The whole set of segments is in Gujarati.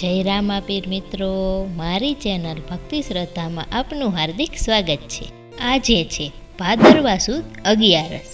જય રામાપીર મિત્રો, મારી ચેનલ ભક્તિ શ્રદ્ધામાં આપનું હાર્દિક સ્વાગત છે. આજે છે ભાદરવા સુદ અગિયારસ,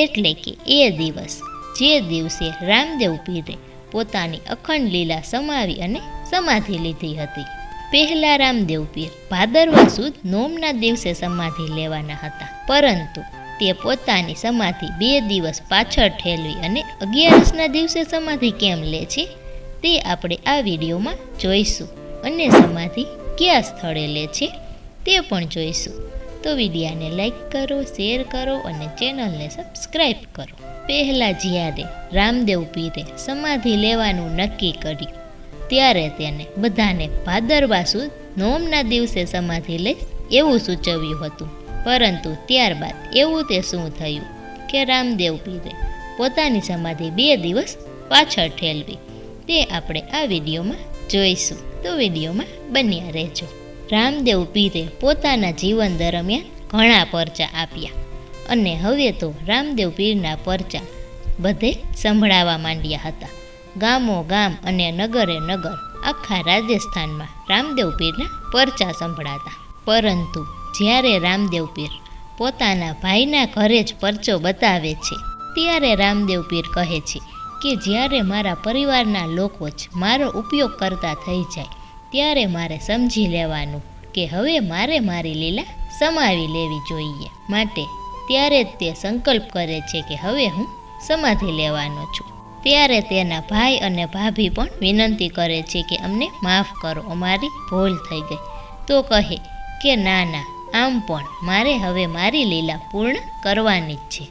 એટલે કે એ દિવસ જે દિવસે રામદેવ પીરે પોતાની અખંડ લીલા સમાવી અને સમાધિ લીધી હતી. પહેલા રામદેવ પીર ભાદરવા સુદ નોમના દિવસે સમાધિ લેવાના હતા, પરંતુ તે પોતાની સમાધિ બે દિવસ પાછળ ઠેલવી અને અગિયારસના દિવસે સમાધિ કેમ લે છે? તે આપણે આ વિડીયોમાં જોઈશું અને સમાધિ કયા સ્થળે લે છે તે પણ જોઈશું. તો વિડીયાને લાઈક કરો શેર કરો અને ચેનલને સબસ્ક્રાઈબ કરો. પહેલાં જ્યારે રામદેવ પીરે સમાધિ લેવાનું નક્કી કર્યું, ત્યારે તેને બધાને ભાદરવા સુદ નોમના દિવસે સમાધિ લે એવું સૂચવ્યું હતું. પરંતુ ત્યારબાદ એવું તે શું થયું કે રામદેવ પીરે પોતાની સમાધિ બે દિવસ પાછળ ઠેલવી તે આપણે આ વિડીયોમાં જોઈશું. તો વિડીયોમાં બન્યા રહેજો. રામદેવ પીરે પોતાના જીવન દરમિયાન ઘણા પરચા આપ્યા અને હવે તો રામદેવ પીરના પરચા બધે સંભળાવા માંડ્યા હતા. ગામો ગામ અને નગરે નગર આખા રાજસ્થાનમાં રામદેવ પીરના પરચા સંભળાતા. પરંતુ જ્યારે રામદેવ પીર પોતાના ભાઈના ઘરે જ પરચો બતાવે છે, ત્યારે રામદેવ પીર કહે છે કે જ્યારે મારા પરિવારના લોકો જ મારો ઉપયોગ કરતા થઈ જાય, ત્યારે મારે સમજી લેવાનું કે હવે મારે મારી લીલા સમાવી લેવી જોઈએ. માટે ત્યારે જ તે સંકલ્પ કરે છે કે હવે હું સમાધિ લેવાનો છું. ત્યારે તેના ભાઈ અને ભાભી પણ વિનંતી કરે છે કે અમને માફ કરો, અમારી ભૂલ થઈ ગઈ. તો કહે કે, ના ના, આમ પણ મારે હવે મારી લીલા પૂર્ણ કરવાની જ છે.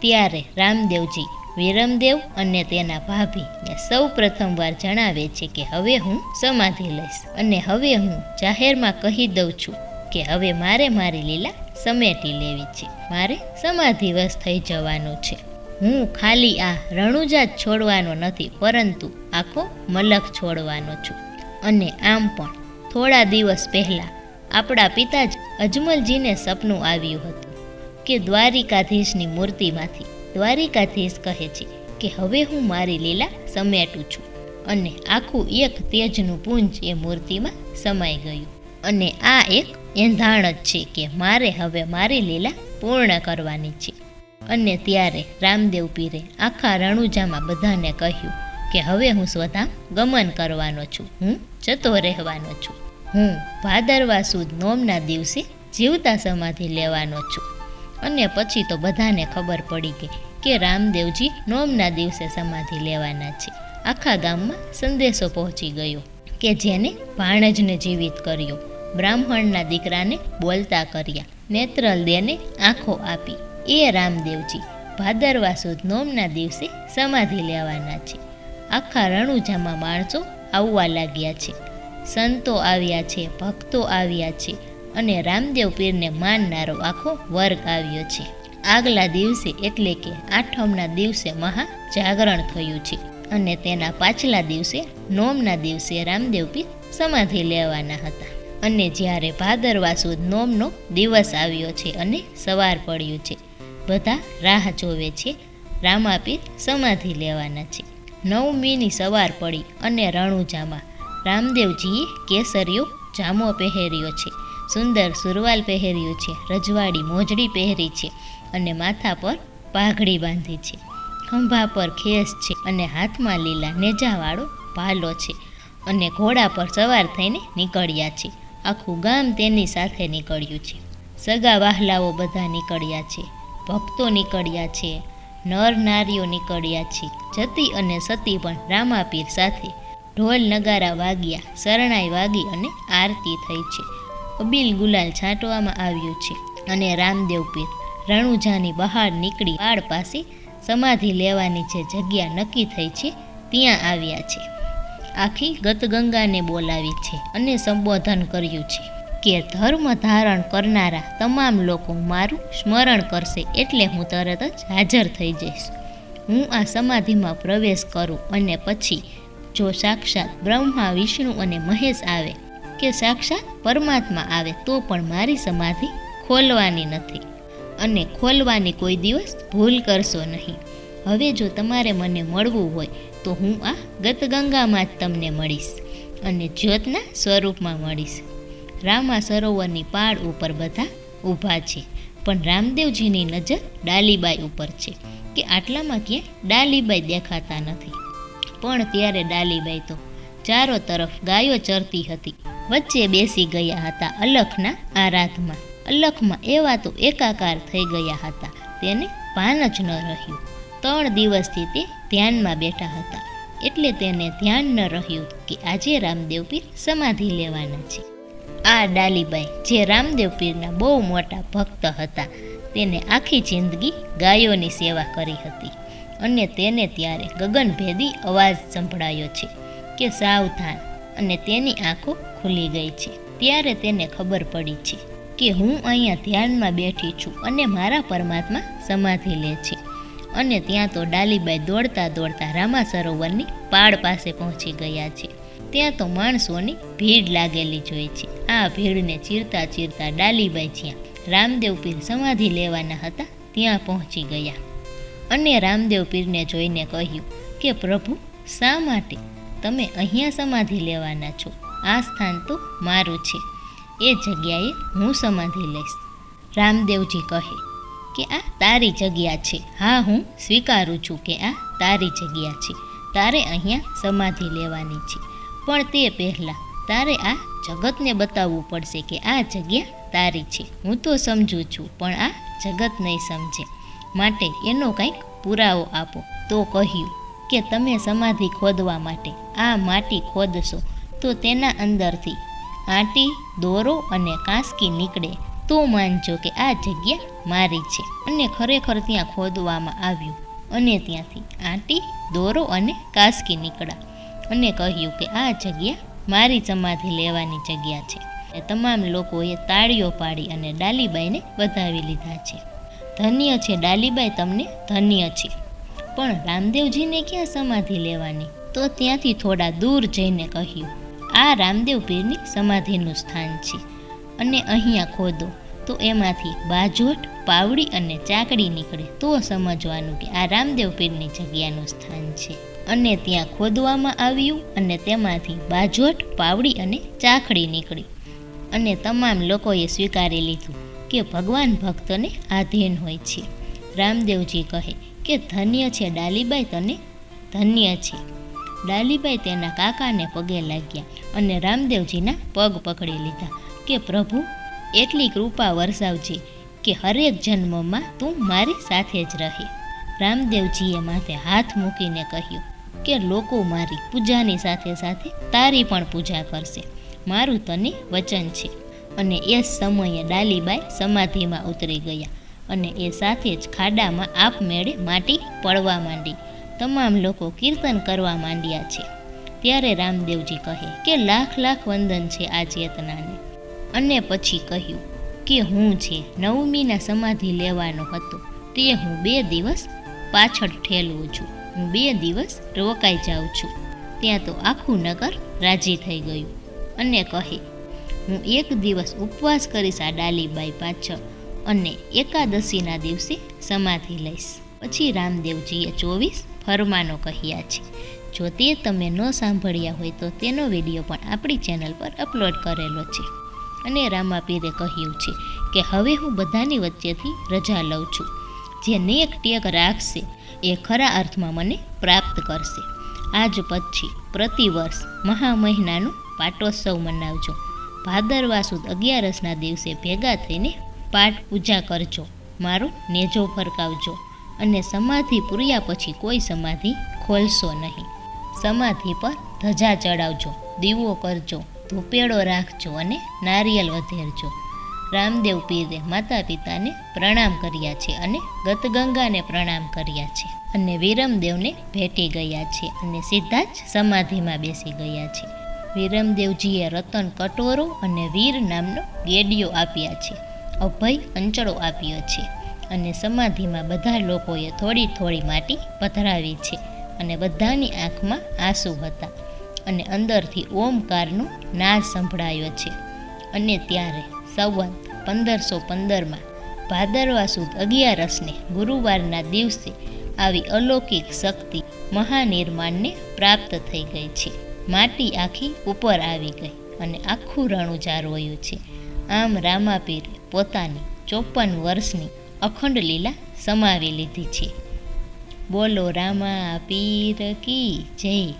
ત્યારે રામદેવજી વિરમદેવ અને તેના ભાભીને સૌ પ્રથમવાર જણાવે છે કે હવે હું સમાધિ લઈશ અને હવે હું જાહેરમાં કહી દઉં છું કે હવે મારે મારી લીલા સમેટી લેવી છે. મારે સમાધિવશ થઈ જવાનું છે. હું ખાલી આ રણુજા જ છોડવાનો નથી, પરંતુ આખો મલક છોડવાનો છું. અને આમ પણ થોડા દિવસ પહેલાં આપણા પિતા જ અજમલજીને સપનું આવ્યું હતું કે દ્વારિકાધીશની મૂર્તિમાંથી દ્વારિકાધીશ કહે છે કે હવે હું મારી લીલા સમેટું છું અને આખું એક તેજનું પુંજ એ મૂર્તિમાં સમાઈ ગયું. અને આ એક એંધાણ જ છે કે મારે હવે મારી લીલા પૂર્ણ કરવાની છે. અને ત્યારે રામદેવ પીરે આખા રણુજામાં બધાને કહ્યું કે હવે હું સ્વધામ ગમન કરવાનો છું. હું જતો રહેવાનો છું. હું ભાદરવા સુદ નોમના દિવસે જીવતા સમાધિ લેવાનો છું. અને પછી તો બધાને ખબર પડી ગઈ કે રામદેવજી નોમના દિવસે સમાધિ લેવાના છે. આખા ગામમાં સંદેશો પહોંચી ગયો કે જેને ભાણજને જીવિત કર્યો. બ્રાહ્મણના દીકરાને બોલતા કર્યા. નેત્રલદેને આંખો આપી. એ રામદેવજી ભાદરવા સુદ નોમના દિવસે સમાધિ લેવાના છે. આખા રણુજામાં માણસો આવવા લાગ્યા છે. સંતો આવ્યા છે, ભક્તો આવ્યા છે. અને રામદેવ પીરને માનનારો આખો વર્ગ આવ્યો છે. આગલા દિવસે એટલે કે આઠમના દિવસે મહા જાગરણ થયું છે અને તેના પાછલા દિવસે નોમના દિવસે રામદેવ પીર સમાધિ લેવાના હતા. અને જ્યારે ભાદરવા સુદ નોમનો દિવસ આવ્યો છે અને સવાર પડ્યું છે, બધા રાહ જોવે છે રામાપીર સમાધિ લેવાના છે. નવમીની સવાર પડી અને રણુજામાં રામદેવજીએ કેસરિયો જામો પહેર્યો છે. સુંદર સુરવાલ પહેર્યું છે, રજવાડી મોજડી પહેરી છે અને માથા પર પાઘડી બાંધી છે. ખંભા પર ખેસ છે અને હાથમાં લીલા નેજાવાળો ભાલો છે અને ઘોડા પર સવાર થઈને નીકળ્યા છે. આખું ગામ તેની સાથે નીકળ્યું છે. સગા વાહલાઓ બધા નીકળ્યા છે, ભક્તો નીકળ્યા છે, નર નારીઓ નીકળ્યા છે. જતી અને સતી પણ રામાપીર સાથે ઢોલ નગારા વાગ્યા, શરણાઈ વાગી અને આરતી થઈ છે. અબીલ ગુલાલ છાંટવામાં આવ્યું છે અને રામદેવ પીર રણુજાની બહાર નીકળી પાડ પાસે સમાધિ લેવાની જે જગ્યા નક્કી થઈ છે, ત્યાં આવ્યા છે. આખી ગતગંગાને બોલાવી છે અને સંબોધન કર્યું છે કે, ધર્મ ધારણ કરનારા તમામ લોકો મારું સ્મરણ કરશે એટલે હું તરત જ હાજર થઈ જઈશ. હું આ સમાધિમાં પ્રવેશ કરું અને પછી જો સાક્ષાત બ્રહ્મા, વિષ્ણુ અને મહેશ આવે કે સાક્ષાત પરમાત્મા આવે તો પણ મારી સમાધિ ખોલવાની નથી. અને ખોલવાની કોઈ દિવસ ભૂલ કરશો નહીં. હવે જો તમારે મને મળવું હોય, તો હું આ ગતગંગામાં જ તમને મળીશ અને જ્યોતના સ્વરૂપમાં મળીશ. રામા સરોવરની પાળ ઉપર બધા ઊભા છે, પણ રામદેવજીની નજર ડાલીબાઈ ઉપર છે, કે આટલામાં ક્યાંય ડાલીબાઈ દેખાતા નથી. પણ ત્યારે ડાલીબાઈ તો ચારો તરફ ગાયો ચરતી હતી. વચ્ચે બેસી ગયા હતા અલખના આરાધમાં. અલખમાં એવા તો એકાકાર થઈ ગયા હતા. તેને ભાન જ ન રહ્યું. ત્રણ દિવસથી તે ધ્યાનમાં બેઠા હતા. એટલે તેને ધ્યાન ન રહ્યું કે આજે રામદેવ પીર સમાધિ લેવાના છે. આ ડાલીબાઈ, જે રામદેવ પીરના બહુ મોટા ભક્ત હતા, તેને આખી જિંદગી ગાયોની સેવા કરી હતી અને તેને ત્યારે ગગનભેદી અવાજ સંભળાયો છે કે સાવધાન અને તેની આંખો ખુલી ગઈ છે. ત્યારે તેને ખબર પડી છે કે હું અહીંયા ધ્યાનમાં બેઠી છું અને મારા પરમાત્મા સમાધિ લે છે. અને ત્યાં તો ડાલીબાઈ દોડતા દોડતા રામા સરોવરની પાળ પાસે પહોંચી ગયા છે. ત્યાં તો માણસોની ભીડ લાગેલી જોઈ છે. આ ભીડને ચીરતા ચીરતા ડાલીબાઈ જ્યાં રામદેવ પીર સમાધિ લેવાના હતા ત્યાં પહોંચી ગયા. અને રામદેવ પીરને જોઈને કહ્યું કે પ્રભુ શા માટે તમે અહીંયા સમાધિ લેવાના છો. આ સ્થાન તો મારું છે. એ જગ્યાએ હું સમાધિ લઈશ. રામદેવજી કહે કે આ તારી જગ્યા છે. હા, હું સ્વીકારું છું કે આ તારી જગ્યા છે. તારે અહીંયા સમાધિ લેવાની છે. પણ તે પહેલાં તારે આ જગતને બતાવવું પડશે કે આ જગ્યા તારી છે. હું તો સમજું છું, પણ આ જગત નહીં સમજે. માટે એનો કંઈક પુરાવો આપો. તો કહ્યું કે તમે સમાધિ ખોદવા માટે આ માટી ખોદશો, તો તેના અંદરથી આંટી, દોરો અને કાંસકી નીકળે. તો માનજો કે આ જગ્યા મારી છે. અને ખરેખર ત્યાં ખોદવામાં આવ્યું. અને ત્યાંથી આંટી, દોરો અને કાંસકી નીકળ્યા અને કહ્યું કે આ જગ્યા મારી સમાધિ લેવાની જગ્યા છે. એ તમામ લોકોએ તાળીઓ પાડી અને ડાલીબાઈને વધાવી લીધા છે. ધન્ય છે, ડાલીબાઈ, તમને ધન્ય છે. પણ રામદેવજીને ક્યાં સમાધિ લેવાની? તો ત્યાંથી થોડા દૂર જઈને કહ્યું, આ રામદેવ પીરની સમાધિનું સ્થાન છે. અને અહીંયા ખોદો. તો એમાંથી બાજોટ, પાવડી અને ચાકડી નીકળે. તો સમજવાનું કે આ રામદેવ પીરની જગ્યાનું સ્થાન છે. અને ત્યાં ખોદવામાં આવ્યું અને તેમાંથી બાજોટ, પાવડી અને ચાકડી નીકળી. અને તમામ લોકોએ સ્વીકારી લીધું કે ભગવાન ભક્તને આધીન હોય છે. રામદેવજી કહે કે ધન્ય છે ડાલીબાઈ તને? ધન્ય છે. ડાલીબાઈ તેના કાકાને પગે લાગ્યા અને રામદેવજીના પગ પકડી લીધા કે, પ્રભુ, એટલી કૃપા વરસાવજે કે હરેક જન્મમાં તું મારી સાથે જ રહે. રામદેવજીએ માથે હાથ મૂકીને કહ્યું કે, લોકો મારી પૂજાની સાથે સાથે તારી પણ પૂજા કરશે. મારું તને વચન છે. અને એ સમયે ડાલીબાઈ સમાધિમાં ઉતરી ગયા. અને એ સાથે જ ખાડામાં આપમેળે માટી પડવા માંડી. તમામ લોકો કીર્તન કરવા માંડ્યા છે. ત્યારે રામદેવજી કહે કે લાખ લાખ વંદન છે આ ચેતનાને. અને પછી કહ્યું કે હું છે નવમીના સમાધિ લેવાનો હતો. તે હું બે દિવસ પાછળ ઠેલવું છું. હું બે દિવસ રોકાઈ જાઉં છું. ત્યાં તો આખું નગર રાજી થઈ ગયું. અને કહે હું એક દિવસ ઉપવાસ કરીશ આ ડાલીબાઈ પાછળ. અને એકાદશીના દિવસે સમાધિ લઈશ. પછી રામદેવજીએ ચોવીસ ફરમાનો કહ્યા છે. જો તે તમે ન સાંભળ્યા હોય તો તેનો વીડિયો પણ આપણી ચેનલ પર અપલોડ કરેલો છે. અને રામાપીરે કહ્યું છે કે હવે હું બધાની વચ્ચેથી રજા લઉં છું. જે નેક ટેક રાખશે એ ખરા અર્થમાં મને પ્રાપ્ત કરશે. આજ પછી પ્રતિવર્ષ મહા મહિનાનું પાટોત્સવ મનાવજો. ભાદરવા સુદ અગિયારસના દિવસે ભેગા થઈને પાઠ પૂજા કરજો. મારો નેજો ફરકાવજો. અને સમાધિ પૂર્યા પછી કોઈ સમાધિ ખોલશો નહીં. સમાધિ પર ધજા ચડાવજો. દીવો કરજો. ધૂપેડો રાખજો અને નારિયેલ વધેરજો. રામદેવ પીરે માતા પિતાને પ્રણામ કર્યા છે અને ગતગંગાને પ્રણામ કર્યા છે. અને વિરમદેવને ભેટી ગયા છે અને સીધા જ સમાધિમાં બેસી ગયા છે. વિરમદેવજીએ રતન કટોરો અને વીર નામનો ગેડિયો આપ્યા છે. અભય અંચળો આપ્યો છે અને સમાધિમાં બધા લોકોએ થોડી થોડી માટી પધરાવી છે અને બધાની આંખમાં આંસુ હતા અને અંદરથી ઓમકારનો નાદ સંભળાયો છે. અને ત્યારે સંવંત પંદરસો પંદરમાં ભાદરવા સુદ અગિયારસને ગુરુવારના દિવસે આવી અલૌકિક શક્તિ મહાનિર્માણને પ્રાપ્ત થઈ ગઈ છે. માટી આખી ઉપર આવી ગઈ અને આખું રણું જારવયું છે. આમ રામાપીરે પોતાની ચોપન વર્ષની અખંડ લીલા સમાવી લીધી છે. બોલો રામા પીર કી જય.